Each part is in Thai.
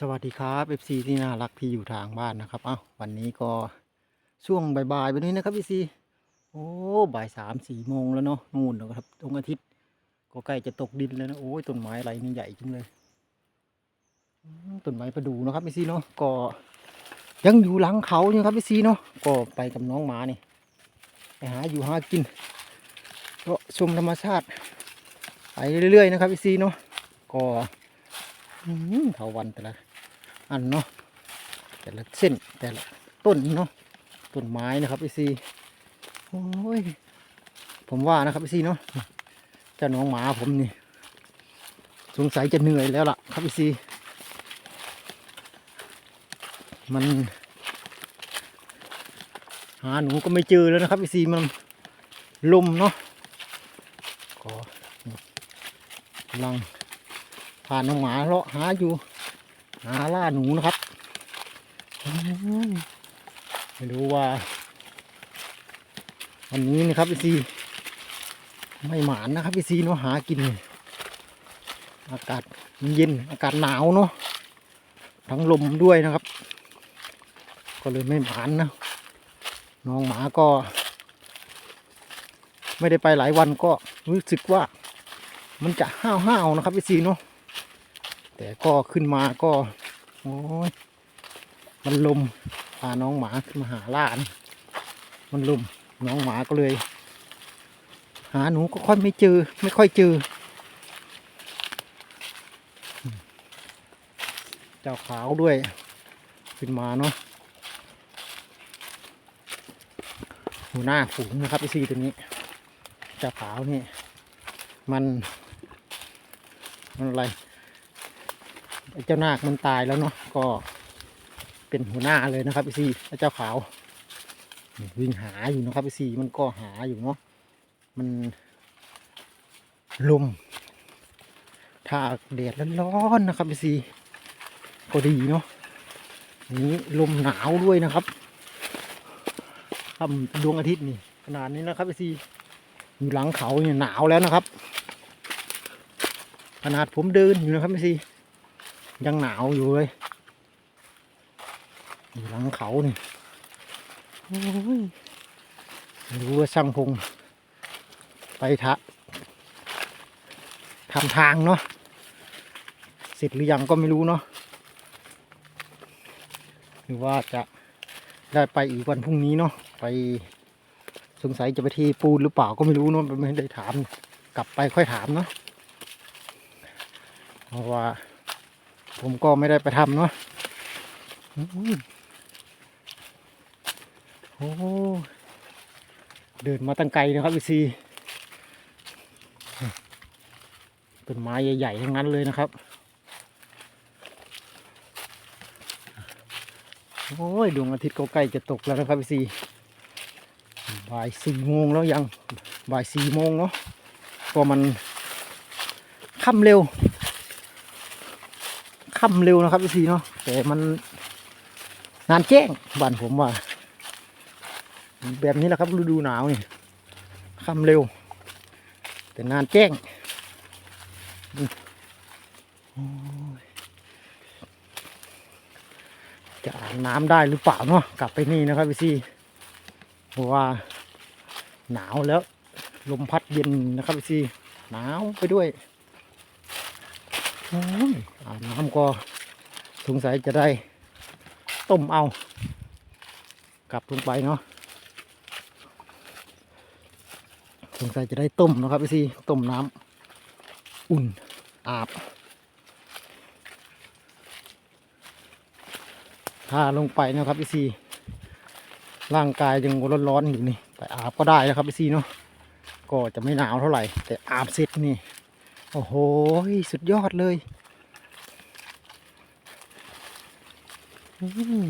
สวัสดีครับ FC ที่น่ารักที่อยู่ทางบ้านนะครับเอ้าวันนี้ก็ช่วงบ่ายๆแบบนี้นะครับ FC โอ้บ่ายสามสี่โมงแล้วเนาะนู่นนะครับดวงอาทิตย์ ก็ใกล้จะตกดินแล้วนะโอ้ยต้นไม้อะไรนี่ใหญ่จังเลยต้นไม้ประดูนะครับ FC เนาะก็ยังอยู่หลังเขาอยู่ครับ FC เนาะก็ไปกับน้องหมานี่ไปหาอยู่หากินก็ชมธรรมชาติไปเรื่อยๆนะครับ FC เนาะก็ เถาวันแต่ละอันเนาะแต่ละเส้นแต่ละต้นเนาะต้นไม้นะครับไอซีโอ้ยผมว่านะครับไอซีเนาะเจ้าน้องหมาผมนี่ สงสัยจะเหนื่อยแล้วล่ะ ครับไอซีมันหาหนูก็ไม่เจอแล้วนะครับไอซีมันลมเนาะก็กำลัง พานน้องหมาเลาะหาอยู่ หาล่าหนูนะครับไม่รู้ว่า วันนี้นะครับพี่ซีไม่หมานนะครับพี่ซีเนาะหากิน อากาศเย็นอากาศหนาวเนาะทั้งลมด้วยนะครับ ก็เลยไม่หมานนะน้องหมาก็ ไม่ได้ไปหลายวันก็รู้สึกว่ามันจะห้าวห้าวๆนะครับพี่ซีเนาะ แต่ก็ขึ้นมาก็ โอ้ยมันลมพาน้องหมาขึ้นมาหาล่านมันลมน้องหมาก็เลย หาหนูก็ค่อยไม่เจอ ไม่ค่อยเจอ เจ้าขาวด้วย ขึ้นมาเนาะหัวหน้าฝูงนะครับไอซีตัวนี้เจ้าขาวนี่ มัน มันอะไร เจ้านาคมันตายแล้วเนาะก็เป็นหัวหน้าเลยนะครับพี่ซีไอ้เจ้าขาววิ่งหาอยู่นะครับพี่ซีมันก็หาอยู่เนาะมันลมถ้าแดดร้อนๆนะครับพี่ซีก็ดีเนาะนี้ลมหนาวด้วยนะครับทำดวงอาทิตย์นี่ขนาดนี้นะครับพี่ซีอยู่หลังเขาเนี่ยหนาวแล้วนะครับ ขนาดผมเดินอยู่นะครับพี่ซี ยังหนาวอยู่เลยอยู่หลังเขานี่โอ้ยไม่รู้ว่าช่างพงไปทะทำทางเนาะเสร็จหรือยังก็ไม่รู้เนาะหรือว่าจะได้ไปอีกวันพรุ่งนี้เนาะไปสงสัยจะไปเทปูนหรือเปล่าก็ไม่รู้เนาะไม่ได้ถาม กลับไปค่อยถามเนาะเพราะว่า ผมก็ไม่ได้ไปทำเนาะโอ้เดินมาตั้งไกลนะครับพี่ซีเป็นไม้ใหญ่ๆทั้งนั้นเลยนะครับ โอ้ยดวงอาทิตย์ก็ใกล้จะตกแล้วนะครับพี่ซีบ่ายสี่โมงแล้วยังบ่ายสี่โมงเนาะก็มันค่ำเร็ว ค่ำเร็วนะครับพี่ซีเนาะแต่มันงานแจ้งบ้านผมว่า แบบนี้แหละครับฤดูหนาวนี่ค่ำเร็ว แต่งานแจ้งจะอาบน้ำได้หรือเปล่าเนาะกลับไปนี่นะครับพี่ซีเพราะว่า หนาวแล้ว ลมพัดเย็นนะครับพี่ซีหนาวไปด้วย อาบน้ำก็สงสัยจะได้ต้มเอา กลับลงไปเนาะสงสัยจะได้ต้มนะครับพี่ซีต้มน้ำอุ่นอาบถ้าลงไปนะครับพี่ซีร่างกายยังร้อนๆอยู่นี่ แต่อาบก็ได้นะครับพี่ซีเนาะก็จะไม่หนาวเท่าไหร่ แต่อาบเสร็จนี่ โอ้โห สุดยอดเลยม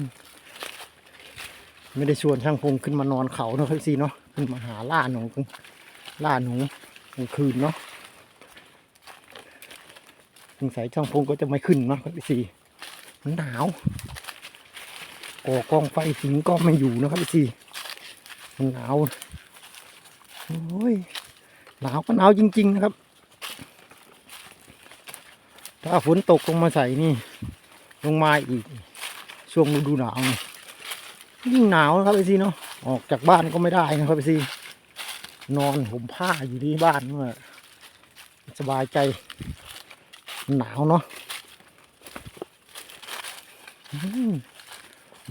ไม่ได้ชวนช่างพงขึ้นมานอนเขาเนอะครับซีเนาะขึ้นมาหาล่าหนูล่าหนูกลางคืนเนาะสงสัยช่างพงก็จะไม่ขึ้นเนาะครับซีมันหนาวก่อกองไฟสิงก็ไม่อยู่นะครับซีมันหนาวโอ้ยหนาวก็หนาวจริง ๆ นะครับ ถ้าฝนตกลงมาใส่นี่ ลงมาอีก ช่วงฤดูหนาวนยิ่งหนาวนะครับไอซีเนาะออกจากบ้านก็ไม่ได้นะครับไอซีนอนห่มผ้าอยู่ที่บ้านเมื่อสบายใจ หนาวเนาะ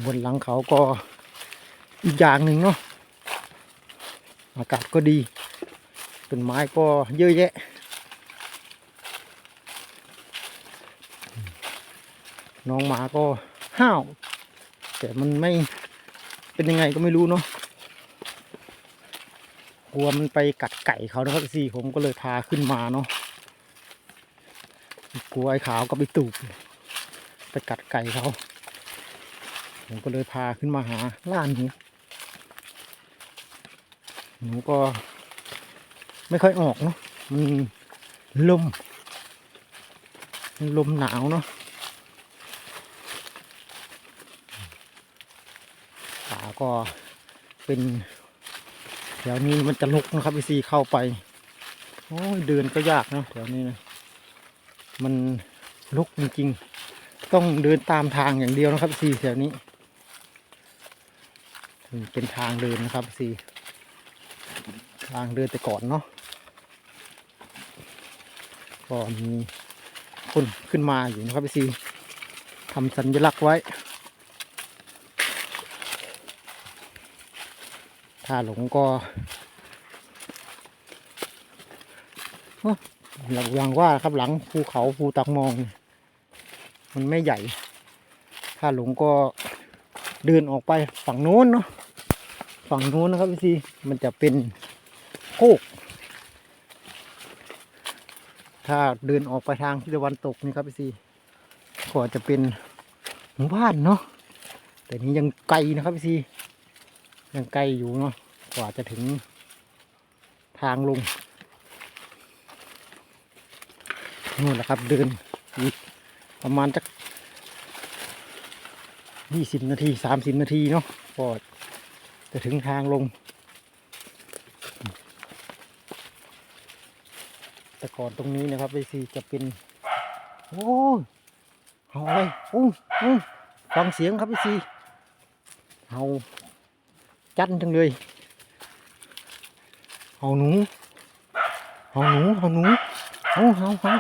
บนหลังเขาก็อีกอย่างหนึ่งเนาะอากาศก็ดีต้นไม้ก็เยอะแยะ น้องหมาก็ห้าว แต่มันไม่เป็นยังไงก็ไม่รู้เนาะกลัวมันไปกัดไก่เขานะครับสี่ผมก็เลยพาขึ้นมาเนาะกลัวไอ้ขาวกับไอ้ตูบไปกัดไก่เขาผมก็เลยพาขึ้นมาหาล่าหนูหนูก็ไม่ค่อยออกเนาะมันลมมันลมหนาวเนาะ ขา ก็เป็นแถวนี้มันจะลุกนะครับพี่ซีเข้าไปโอ้ยเดินก็ยากนะแถวนี้นะมันลุกจริงๆ ต้องเดินตามทางอย่างเดียวนะครับพี่ซีแถวนี้เป็นทางเดินนะครับพี่ซีทางเดินแต่ก่อนเนาะก็มีคนขึ้นมาอยู่นะครับพี่ซีทำสัญลักษณ์ไว้ ถ้าหลงก็หลังอย่างว่าครับหลังภูเขาภูตักมอง มันไม่ใหญ่ ถ้าหลงก็เดินออกไปฝั่งโน้นเนาะฝั่งโน้นนะครับพี่ซีมันจะเป็นโคก ถ้าเดินออกไปทางทิศตะวันตกนี่ครับพี่ซีก็จะเป็นหมู่บ้านเนาะแต่นี้ยังไกลนะครับพี่ซี ยังไกล้อยู่เนาะกว่าจะถึงทางลงนู่นแหละครับ เดินอีกประมาณจักยี่สิบนาทีสามสิบนาทีเนาะก็จะถึงทางลง แต่ก่อนตรงนี้นะครับไอซีจะเป็น โอ้ยเฮาอะไรอู้งอู้งฟังเสียงครับไอซีเฮา จันจังเลยเอาหนูเอาหนูเอาหนูเอาเอาเอา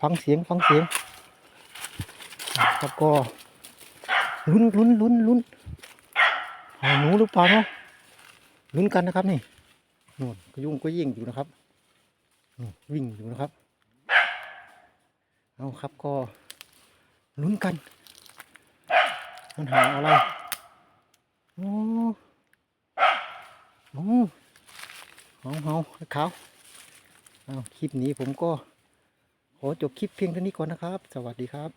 ฟังเสียงฟังเสียงแล้วก็ลุ้นลุ้นลุ้นลุ้นเอาหนูหรือเปล่าเนาะลุ้นกันนะครับนี่นู่นก็ยุ่งก็ยิ่งอยู่นะครับนู่นวิ่งอยู่นะครับ เอาครับก็ลุ้นกัน มันหาอะไร โอ้โอ้เฮาเฮาขาวคลิปนี้ผมก็ขอจบคลิปเพียงเท่านี้ก่อนนะครับ สวัสดีครับ